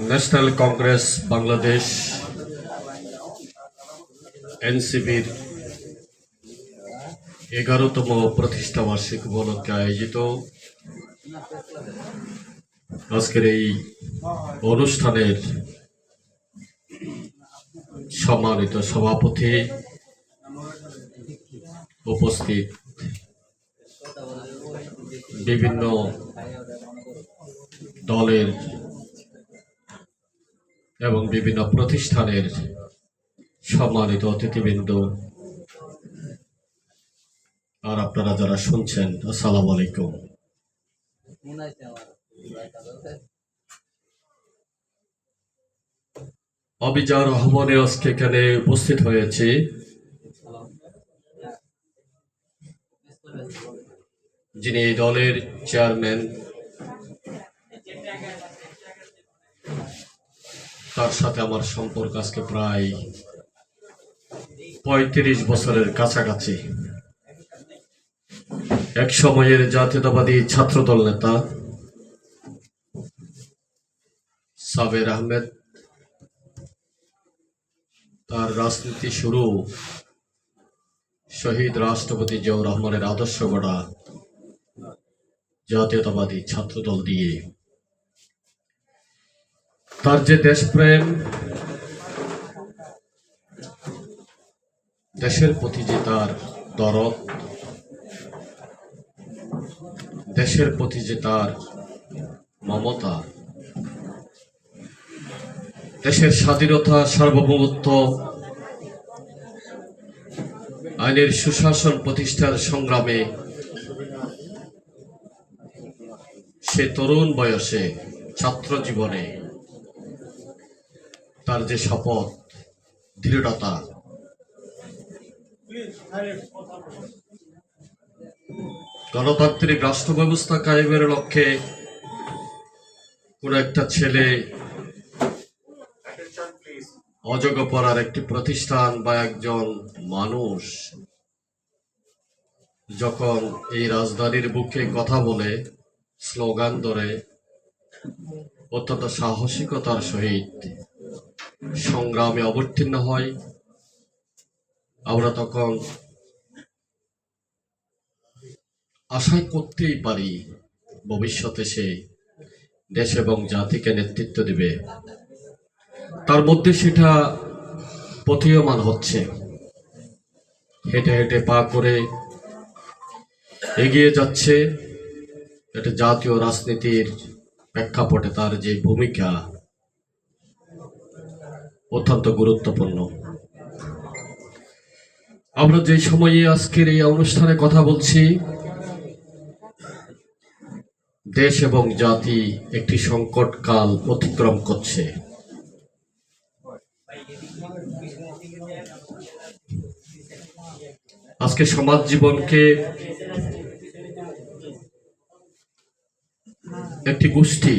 National Congress Bangladesh এনসিবির এগারোতম প্রতিষ্ঠা বার্ষিক উপলক্ষে আয়োজিত। আজকের এই অনুষ্ঠানের সম্মানিত সভাপতি উপস্থিত বিভিন্ন দলের এবং বিভিন্ন প্রতিষ্ঠানের সম্মানিত অতিথিবৃন্দ। আর আপনারা যারা শুনছেন, আসসালাম আলাইকুম। অবিজার রহমানে আজকে এখানে উপস্থিত হয়েছে। যিনি দলের চেয়ারম্যান। তার সাথে আমার সম্পর্ক আজকে প্রায় পঁয়ত্রিশ বছরের কাছাকাছি। এক সময়ের জাতীয়তাবাদী ছাত্রদল নেতা সাবের আহমেদ, তার রাজনীতি শুরু শহীদ রাষ্ট্রপতি জিয়াউর রহমানের আদর্শ গড়া জাতীয়তাবাদী ছাত্রদল দিয়ে। তার যে দেশপ্রেম, দেশের প্রতি যে তার দরদ, দেশের প্রতি যে তার মমতা, দেশের স্বাধীনতা, সার্বভৌমত্ব, আইনের সুশাসন প্রতিষ্ঠার সংগ্রামে সে তরুণ বয়সে ছাত্র জীবনে তার যে শপথ, দৃঢ়তা। গণতান্ত্রিক রাষ্ট্র ব্যবস্থা কায়েমের লক্ষ্যে কোন একটা ছেলে অযোগ্য পড়ার একটি প্রতিষ্ঠান বা একজন মানুষ যখন এই রাজধানীর বুকে কথা বলে, স্লোগান ধরে, অত্যন্ত সাহসিকতার সহিত সংগ্রামে অবতীর্ণ হয়। আমরা তখন আশাই করতেই পারি, ভবিষ্যতে সে দেশ এবং জাতিকে নেতৃত্ব দিবে। তার মধ্যে সেটা প্রতীয়মান হচ্ছে। হেঁটে হেঁটে পা করে এগিয়ে যাচ্ছে। এটা জাতীয় রাজনীতির প্রেক্ষাপটে তার যে ভূমিকা অত্যন্ত গুরুত্বপূর্ণ। আমরা যে সময়ে আজকের এই অনুষ্ঠানে কথা বলছি, দেশ এবং জাতি একটি সংকট কাল অতিক্রম করছে। আজকে সমাজ জীবনকে একটি গোষ্ঠী